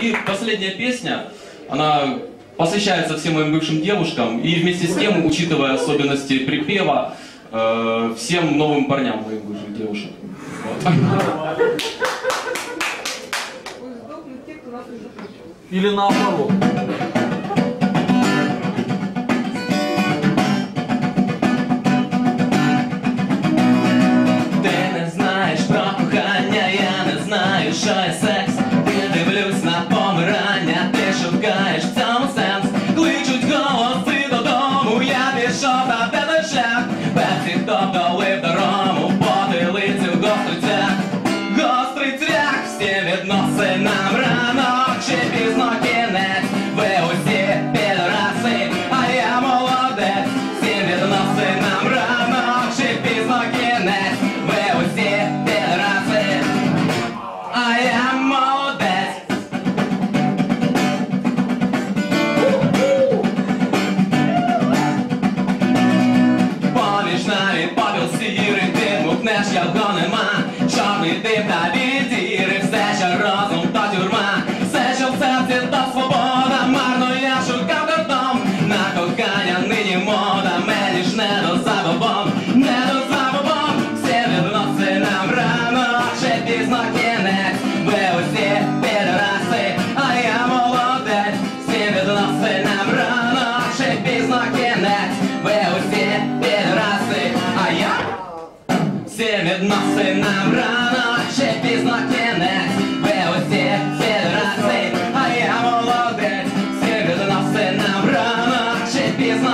И последняя песня, она посвящается всем моим бывшим девушкам и вместе с тем, учитывая особенности припева, э, всем новым парням моих бывших девушек. Вот. Или наоборот. Ты не знаешь про кухня, я не знаю, що а є секс. хто долив дорому, потилицю гостуця, гострий цвях, всі відноси нам рано чи пізно. ah y'all відносини рано чи пізно кінець Ви усі ці раси, а я молодец. молодець Всі нам рано чи без